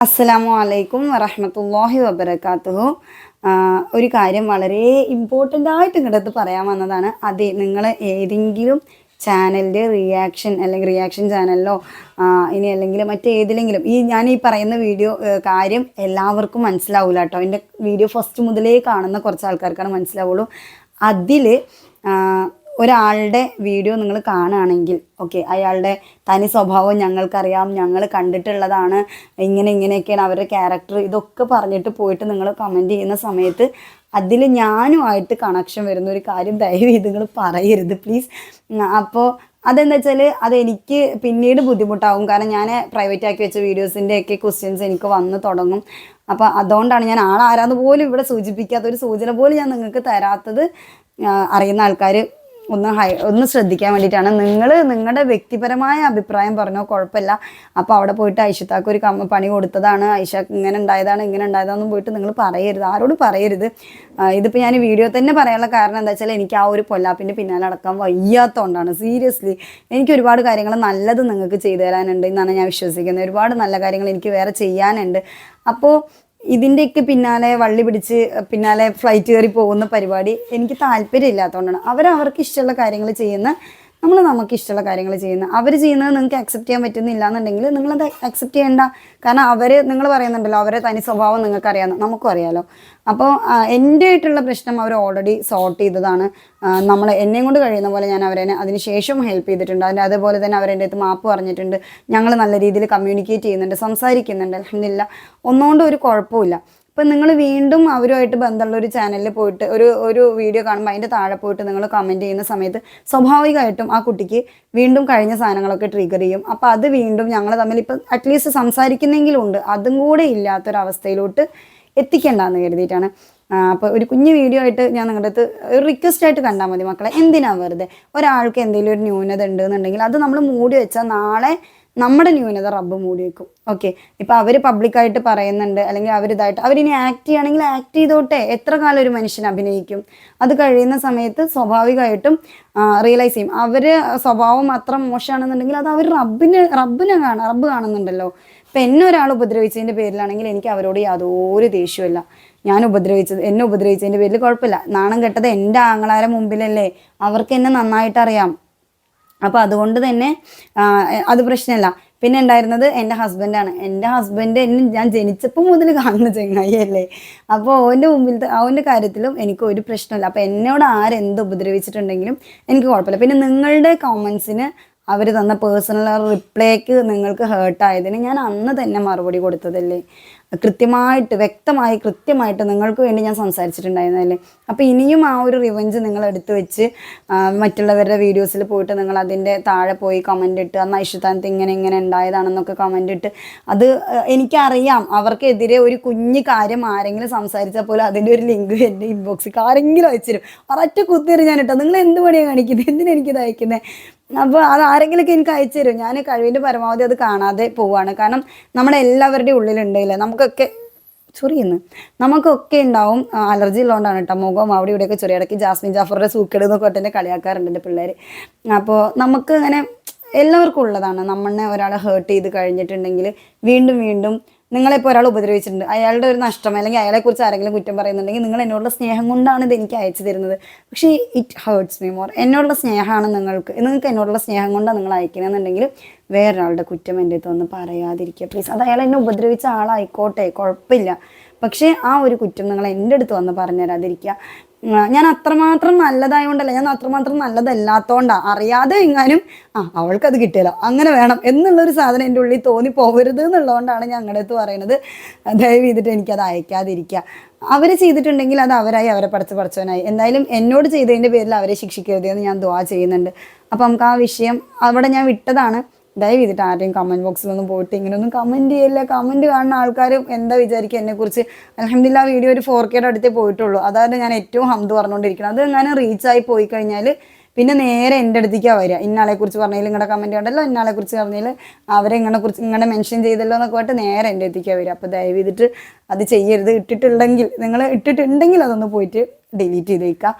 അസ്സലാമു അലൈക്കും വറഹമത്തല്ലാഹി വബർക്കാത്തുഹു ഒരു കാര്യം വളരെ ഇമ്പോർട്ടന്റ് ആയിട്ട് ഇങ്ങോട്ട് പറയാൻ വന്നതാണ്. അതെ നിങ്ങൾ ഏതെങ്കിലും ചാനലിന്റെ റിയാക്ഷൻ അല്ലെങ്കിൽ റിയാക്ഷൻ ചാനലിലോ ഇനി അല്ലെങ്കിൽ മറ്റേതിലെങ്കിലും ഈ ഞാൻ ഈ പറയുന്ന വീഡിയോ കാര്യം എല്ലാവർക്കും മനസ്സിലാവില്ല കേട്ടോ എന്റെ വീഡിയോ ഫസ്റ്റ് മുതലേ കാണുന്ന കുറച്ച് ആൾക്കാർക്കാണ് മനസ്സിലാവുള്ളൂ. അതിൽ ഒരാളുടെ വീഡിയോ നിങ്ങൾ കാണുകയാണെങ്കിൽ ഓക്കെ അയാളുടെ തനി സ്വഭാവം ഞങ്ങൾക്കറിയാം ഞങ്ങൾ കണ്ടിട്ടുള്ളതാണ് ഇങ്ങനെ ഇങ്ങനെയൊക്കെയാണ് അവരുടെ ക്യാരക്ടർ ഇതൊക്കെ പറഞ്ഞിട്ട് പോയിട്ട് നിങ്ങൾ കമന്റ് ചെയ്യുന്ന സമയത്ത് അതിൽ ഞാനുമായിട്ട് കണക്ഷൻ വരുന്ന ഒരു കാര്യം ദയവ് നിങ്ങൾ പറയരുത് പ്ലീസ് അപ്പോൾ അതെന്താ വെച്ചാൽ അതെനിക്ക് പിന്നീട് ബുദ്ധിമുട്ടാകും കാരണം ഞാൻ പ്രൈവറ്റ് ആക്കി വെച്ച വീഡിയോസിന്റെ ഒക്കെ ക്വസ്റ്റ്യൻസ് എനിക്ക് വന്ന് തുടങ്ങും. അപ്പോൾ അതുകൊണ്ടാണ് ഞാൻ ആളാരാന്ന് പോലും ഇവിടെ സൂചിപ്പിക്കാത്ത ഒരു സൂചന പോലും ഞാൻ നിങ്ങൾക്ക് തരാത്തത് അറിയുന്ന ആൾക്കാർ ഒന്ന് ഹൈ ഒന്ന് ശ്രദ്ധിക്കാൻ വേണ്ടിയിട്ടാണ്. നിങ്ങൾ നിങ്ങളുടെ വ്യക്തിപരമായ അഭിപ്രായം പറഞ്ഞോ കുഴപ്പമില്ല. അപ്പോൾ അവിടെ പോയിട്ട് ഐഷത്താക്ക് ഒരു കമ്മ പണി കൊടുത്തതാണ്. ഐഷ ഇങ്ങനെ ഉണ്ടായതാണ് ഇങ്ങനെ ഉണ്ടായതാണെന്നും പോയിട്ട് നിങ്ങൾ പറയരുത്. ആരോട് പറയരുത്. ഇതിപ്പോൾ ഞാൻ വീഡിയോ തന്നെ പറയാനുള്ള കാരണം എന്താ വെച്ചാൽ എനിക്ക് ആ ഒരു പൊല്ലാപ്പിന്റെ പിന്നാലെ അടക്കാൻ വയ്യാത്തതുകൊണ്ടാണ് സീരിയസ്ലി എനിക്ക് ഒരുപാട് കാര്യങ്ങൾ നല്ലത് നിങ്ങൾക്ക് ചെയ്തു തരാനുണ്ട് എന്നാണ് ഞാൻ വിശ്വസിക്കുന്നത്. ഒരുപാട് നല്ല കാര്യങ്ങൾ എനിക്ക് വേറെ ചെയ്യാനുണ്ട്. അപ്പോൾ ഇതിന്റെയൊക്കെ പിന്നാലെ വള്ളി പിടിച്ച് പിന്നാലെ ഫ്ലൈറ്റ് കയറി പോകുന്ന പരിപാടി എനിക്ക് താല്പര്യം ഇല്ലാത്തതുകൊണ്ടാണ് അവരവർക്ക് ഇഷ്ടമുള്ള കാര്യങ്ങൾ ചെയ്യുന്ന നമ്മൾ നമുക്ക് ഇഷ്ടമുള്ള കാര്യങ്ങൾ ചെയ്യുന്ന അവർ ചെയ്യുന്നത് നിങ്ങൾക്ക് അക്സെപ്റ്റ് ചെയ്യാൻ പറ്റുന്നില്ല എന്നുണ്ടെങ്കിൽ നിങ്ങളത് അക്സെപ്റ്റ് ചെയ്യേണ്ട. കാരണം അവർ നിങ്ങൾ പറയുന്നുണ്ടല്ലോ അവരെ തനി സ്വഭാവം നിങ്ങൾക്ക് അറിയാമെന്ന് നമുക്കും അറിയാലോ. അപ്പോൾ എന്റെ ആയിട്ടുള്ള പ്രശ്നം അവർ ഓൾറെഡി സോർട്ട് ചെയ്തതാണ്. നമ്മൾ എന്നെയും കൊണ്ട് കഴിയുന്ന പോലെ ഞാൻ അവരെ അതിന് ശേഷം ഹെൽപ്പ് ചെയ്തിട്ടുണ്ട്. അതിന്റെ അതുപോലെ തന്നെ അവരെന്റെ അടുത്ത് മാപ്പ് പറഞ്ഞിട്ടുണ്ട്. ഞങ്ങൾ നല്ല രീതിയിൽ കമ്മ്യൂണിക്കേറ്റ് ചെയ്യുന്നുണ്ട് സംസാരിക്കുന്നുണ്ട് അലഹമില്ല ഒന്നുകൊണ്ടും ഒരു കുഴപ്പമില്ല ഇപ്പം നിങ്ങൾ വീണ്ടും അവരുമായിട്ട് ബന്ധമുള്ള ഒരു ചാനലിൽ പോയിട്ട് ഒരു ഒരു വീഡിയോ കാണുമ്പോൾ അതിന്റെ താഴെ പോയിട്ട് നിങ്ങൾ കമന്റ് ചെയ്യുന്ന സമയത്ത് സ്വാഭാവികമായിട്ടും ആ കുട്ടിക്ക് വീണ്ടും കഴിഞ്ഞ സാധനങ്ങളൊക്കെ ട്രിഗർ ചെയ്യും. അപ്പോൾ അത് വീണ്ടും ഞങ്ങൾ തമ്മിൽ ഇപ്പം അറ്റ്ലീസ്റ്റ് സംസാരിക്കുന്നെങ്കിലും ഉണ്ട് അതും കൂടെ ഇല്ലാത്തൊരവസ്ഥയിലോട്ട് എത്തിക്കേണ്ടെന്ന് കരുതിയിട്ടാണ്. അപ്പോൾ ഒരു കുഞ്ഞു വീഡിയോ ആയിട്ട് ഞാൻ നിങ്ങളുടെ അടുത്ത് ഒരു റിക്വസ്റ്റ് ആയിട്ട് കണ്ടാൽ മതി മക്കളെ. എന്തിനാണ് വെറുതെ? ഒരാൾക്ക് എന്തെങ്കിലും ഒരു ന്യൂനത ഉണ്ട് എന്നുണ്ടെങ്കിൽ അത് നമ്മൾ മൂടി വെച്ചാൽ നാളെ നമ്മുടെ ന്യൂനത റബ്ബ് മൂടി വെക്കും. ഓക്കെ ഇപ്പം അവർ പബ്ലിക്കായിട്ട് പറയുന്നുണ്ട്. അല്ലെങ്കിൽ അവരിതായിട്ട് അവരിനി ആക്ട് ചെയ്യുകയാണെങ്കിൽ ആക്ട് ചെയ്തോട്ടെ. എത്ര കാലം ഒരു മനുഷ്യൻ അഭിനയിക്കും? അത് കഴിയുന്ന സമയത്ത് സ്വാഭാവികമായിട്ടും റിയലൈസ് ചെയ്യും. അവർ സ്വഭാവം അത്ര മോശമാണെന്നുണ്ടെങ്കിൽ അത് അവർ റബ്ബിന് റബ്ബിനെ കാണാം റബ്ബ് കാണുന്നുണ്ടല്ലോ. ഇപ്പം എന്നെ ഒരാൾ ഉപദ്രവിച്ചതിന്റെ പേരിലാണെങ്കിൽ എനിക്ക് അവരോട് യാതൊരു ദേഷ്യമില്ല. ഞാൻ ഉപദ്രവിച്ചത് എന്നെ ഉപദ്രവിച്ചതിന്റെ പേരിൽ കുഴപ്പമില്ല. നാണം കെട്ടത് എന്റെ ആങ്ങളാരെ മുമ്പിലല്ലേ. അവർക്ക് എന്നെ നന്നായിട്ട് അറിയാം. അപ്പോൾ അതുകൊണ്ട് തന്നെ അത് പ്രശ്നമല്ല പിന്നെ ഉണ്ടായിരുന്നത് എന്റെ ഹസ്ബൻഡാണ് എന്റെ ഹസ്ബൻഡ് എന്നെ ഞാൻ ജനിച്ചപ്പോൾ മുതൽ കാണുന്ന ചെങ്ങായിയല്ലേ. അപ്പോൾ അവന്റെ മുമ്പിലത്തെ അവന്റെ കാര്യത്തിലും എനിക്ക് ഒരു പ്രശ്നമില്ല അപ്പോൾ എന്നോട് ആരെന്ത് ഉപദ്രവിച്ചിട്ടുണ്ടെങ്കിലും എനിക്ക് കുഴപ്പമില്ല. പിന്നെ നിങ്ങളുടെ കോമൻസിന് അവർ തന്ന പേഴ്സണൽ റിപ്ലൈക്ക് നിങ്ങൾക്ക് ഹേർട്ടായതിന് ഞാൻ അന്ന് തന്നെ മറുപടി കൊടുത്തതല്ലേ. കൃത്യമായിട്ട് വ്യക്തമായി കൃത്യമായിട്ട് നിങ്ങൾക്ക് വേണ്ടി ഞാൻ സംസാരിച്ചിട്ടുണ്ടായിരുന്നല്ലേ അപ്പോൾ ഇനിയും ആ ഒരു റിവഞ്ച് നിങ്ങൾ എടുത്തു വെച്ച് മറ്റുള്ളവരുടെ വീഡിയോസിൽ പോയിട്ട് നിങ്ങൾ അതിന്റെ താഴെ പോയി കമന്റ് ഇട്ട് അന്ന് ഐഷുത്താനത്ത് ഇങ്ങനെ ഇങ്ങനെ ഉണ്ടായതാണെന്നൊക്കെ കമന്റ് ഇട്ട് അത് എനിക്കറിയാം. അവർക്കെതിരെ ഒരു കുഞ്ഞു കാര്യം ആരെങ്കിലും സംസാരിച്ചാൽ പോലും അതിന്റെ ഒരു ലിങ്ക് എന്റെ ഇൻബോക്സിൽ ആരെങ്കിലും അയച്ചിരും. ഒരൊറ്റ കുത്തിരി ഞാൻ ഇട്ടോ നിങ്ങൾ എന്ത് പണിയാണ് കാണിക്കുന്നത് എന്തിനാണ് എനിക്കിത് അയക്കുന്നത് അപ്പോൾ അത് ആരെങ്കിലുമൊക്കെ എനിക്ക് അയച്ചു തരും ഞാൻ കഴിവിന്റെ പരമാവധി അത് കാണാതെ പോവാണ്. കാരണം നമ്മുടെ എല്ലാവരുടെയും ഉള്ളിലുണ്ടല്ലേ നമുക്കൊക്കെ ചൊറിയുന്നു. നമുക്കൊക്കെ ഉണ്ടാവും അലർജി ഉള്ളതുകൊണ്ടാണ് കേട്ടോ മുഖം അവിടെ ഇവിടെയൊക്കെ ചൊറി. ഇടയ്ക്ക് ജാസ്മിൻ ജാഫറുടെ സൂക്കേട് എന്നൊക്കെ തന്നെ കളിയാക്കാറുണ്ട് എന്റെ പിള്ളേർ അപ്പോൾ നമുക്ക് അങ്ങനെ എല്ലാവർക്കും ഉള്ളതാണ്. നമ്മളെ ഒരാളെ ഹേർട്ട് ചെയ്ത് കഴിഞ്ഞിട്ടുണ്ടെങ്കിൽ വീണ്ടും വീണ്ടും നിങ്ങളെപ്പോൾ ഒരാൾ ഉപദ്രവിച്ചിട്ടുണ്ട്. അയാളുടെ ഒരു നഷ്ടം അല്ലെങ്കിൽ അയാളെക്കുറിച്ച് ആരെങ്കിലും കുറ്റം പറയുന്നുണ്ടെങ്കിൽ നിങ്ങൾ എന്നോടുള്ള സ്നേഹം കൊണ്ടാണ് ഇത് എനിക്ക് അയച്ചു തരുന്നത്. പക്ഷേ ഇറ്റ് ഹേർട്സ് മീ മോർ എന്നോടുള്ള സ്നേഹമാണ് നിങ്ങൾക്ക്. നിങ്ങൾക്ക് എന്നോടുള്ള സ്നേഹം കൊണ്ടാണ് നിങ്ങൾ അയക്കണമെന്നുണ്ടെങ്കിൽ വേറൊരാളുടെ കുറ്റം എന്റെ അടുത്ത് ഒന്ന് പറയാതിരിക്കുക. പ്ലീസ് അത് അയാൾ എന്നെ ഉപദ്രവിച്ച ആളായിക്കോട്ടെ. കുഴപ്പമില്ല. പക്ഷേ ആ ഒരു കുറ്റം നിങ്ങൾ എന്റെ അടുത്ത് വന്ന് പറഞ്ഞു തരാതിരിക്കുക ഞാൻ അത്രമാത്രം നല്ലതായതുകൊണ്ടല്ല ഞാൻ അത്രമാത്രം നല്ലതല്ലാത്തോണ്ടാ. അറിയാതെ എങ്ങാനും ആ അവൾക്കത് കിട്ടിയല്ലോ. അങ്ങനെ വേണം എന്നുള്ളൊരു സാധനം എന്റെ ഉള്ളിൽ തോന്നി പോകരുത് എന്നുള്ളതുകൊണ്ടാണ് ഞങ്ങളുടെ അടുത്ത് പറയുന്നത്. ദയവ് ചെയ്തിട്ട് എനിക്കത് അയക്കാതിരിക്കുക അവർ ചെയ്തിട്ടുണ്ടെങ്കിൽ അത് അവരായി അവരെ പഠിച്ച് പഠിച്ചവനായി എന്തായാലും എന്നോട് ചെയ്തതിന്റെ പേരിൽ അവരെ ശിക്ഷിക്കരുതെന്ന് ഞാൻ ദുവാ ചെയ്യുന്നുണ്ട്. അപ്പം നമുക്ക് ആ വിഷയം അവിടെ ഞാൻ വിട്ടതാണ്. ദയവ് ചെയ്തിട്ട് ആരെയും കമന്റ് ബോക്സിലൊന്നും പോയിട്ട് ഇങ്ങനെയൊന്നും കമന്റ് ചെയ്യില്ല. കമന്റ് കാണുന്ന ആൾക്കാരും എന്താ വിചാരിക്കുക എന്നെക്കുറിച്ച്? അലഹമില്ല വീഡിയോ ഒരു ഫോർ കെയുടെ അടുത്തേ പോയിട്ടുള്ളൂ. അതാണ് ഞാൻ ഏറ്റവും ഹംദ് പറഞ്ഞുകൊണ്ടിരിക്കുന്നത്. അത് എങ്ങനെ റീച്ചായി പോയി കഴിഞ്ഞാൽ പിന്നെ നേരെ എന്റെ അടുത്തേക്കാണ് വരിക. ഇന്നാളെ കുറിച്ച് പറഞ്ഞാൽ നിങ്ങളുടെ കമന്റ് കണ്ടല്ലോ. ഇന്നാളെ കുറിച്ച് പറഞ്ഞാൽ അവരെ ഇങ്ങനെ കുറിച്ച് ഇങ്ങനെ മെൻഷൻ ചെയ്തല്ലോ എന്നൊക്കെ പറഞ്ഞിട്ട് നേരെ എന്റെ അടുത്തേക്കാണ് വരിക. അപ്പോൾ ദയവ് ചെയ്തിട്ട് അത് ചെയ്യരുത്. ഇട്ടിട്ടുണ്ടെങ്കിൽ നിങ്ങൾ ഇട്ടിട്ടുണ്ടെങ്കിൽ അതൊന്ന് പോയിട്ട് ഡിലീറ്റ് ചെയ്തേക്കുക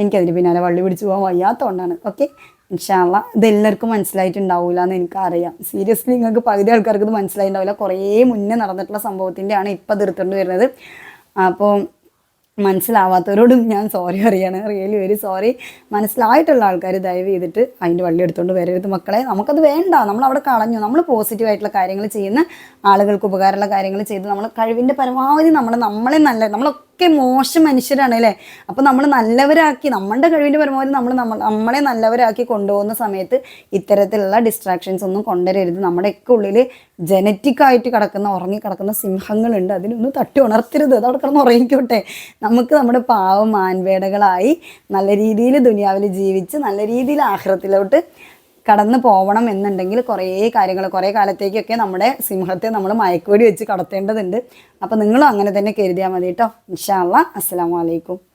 എനിക്കതിന് പിന്നാലെ വള്ളി പിടിച്ച് പോകാൻ വയ്യാത്തതുകൊണ്ടാണ് ഓക്കെ ഇൻഷാല്ല ഇത് എല്ലാവർക്കും മനസ്സിലായിട്ടുണ്ടാവില്ല എന്ന് എനിക്കറിയാം. സീരിയസ്ലി നിങ്ങൾക്ക് പകുതി ആൾക്കാർക്ക് ഇത് മനസ്സിലായിട്ടുണ്ടാവില്ല. കുറേ മുന്നേ നടന്നിട്ടുള്ള സംഭവത്തിന്റെയാണ് ഇപ്പം തീർത്തുകൊണ്ട് വരുന്നത്. അപ്പോൾ മനസ്സിലാവാത്തവരോടും ഞാൻ സോറി പറയാണ്. റിയലി വെരി സോറി മനസ്സിലായിട്ടുള്ള ആൾക്കാർ ദയവ് ചെയ്തിട്ട് അതിന്റെ വള്ളി എടുത്തുകൊണ്ട് വരരുത് മക്കളെ. നമുക്കത് വേണ്ട. നമ്മൾ അവിടെ കളഞ്ഞു. നമ്മൾ പോസിറ്റീവായിട്ടുള്ള കാര്യങ്ങൾ ചെയ്യുന്ന ആളുകൾക്ക് ഉപകാരമുള്ള കാര്യങ്ങൾ ചെയ്ത് നമ്മൾ കഴിവിന്റെ പരമാവധി നമ്മൾ നമ്മളെ നല്ല നമ്മളൊക്കെ മോശം മനുഷ്യരാണ് അല്ലേ? അപ്പോൾ നമ്മൾ നല്ലവരാക്കി നമ്മളുടെ കഴിവിന്റെ പരമാവധി നമ്മൾ നമ്മൾ നമ്മളെ നല്ലവരാക്കി കൊണ്ടുപോകുന്ന സമയത്ത് ഇത്തരത്തിലുള്ള ഡിസ്ട്രാക്ഷൻസ് ഒന്നും കൊണ്ടുവരരുത്. നമ്മുടെയൊക്കെ ഉള്ളിൽ ജനറ്റിക്കായിട്ട് കിടക്കുന്ന ഉറങ്ങി കിടക്കുന്ന സിംഹങ്ങളുണ്ട്. അതിനൊന്നും തട്ടി ഉണർത്തരുത്. അത് അവിടെ കിടന്ന് ഉറങ്ങിക്കോട്ടെ. നമുക്ക് നമ്മുടെ പാവം മാൻവേടകളായി നല്ല രീതിയിൽ ദുനിയാവിൽ ജീവിച്ച് നല്ല രീതിയിൽ ആഹ്റത്തിലോട്ട് കടന്നു പോകണം എന്നുണ്ടെങ്കിൽ കുറേ കാര്യങ്ങൾ കുറേ കാലത്തേക്കൊക്കെ നമ്മുടെ സിംഹത്തെ നമ്മൾ മയക്കുവടി വെച്ച് കടത്തേണ്ടതുണ്ട്. അപ്പോൾ നിങ്ങളും അങ്ങനെ തന്നെ കരുതിയാൽ മതി കേട്ടോ. ഇൻഷാ അല്ലാ അസ്സലാമു അലൈക്കും.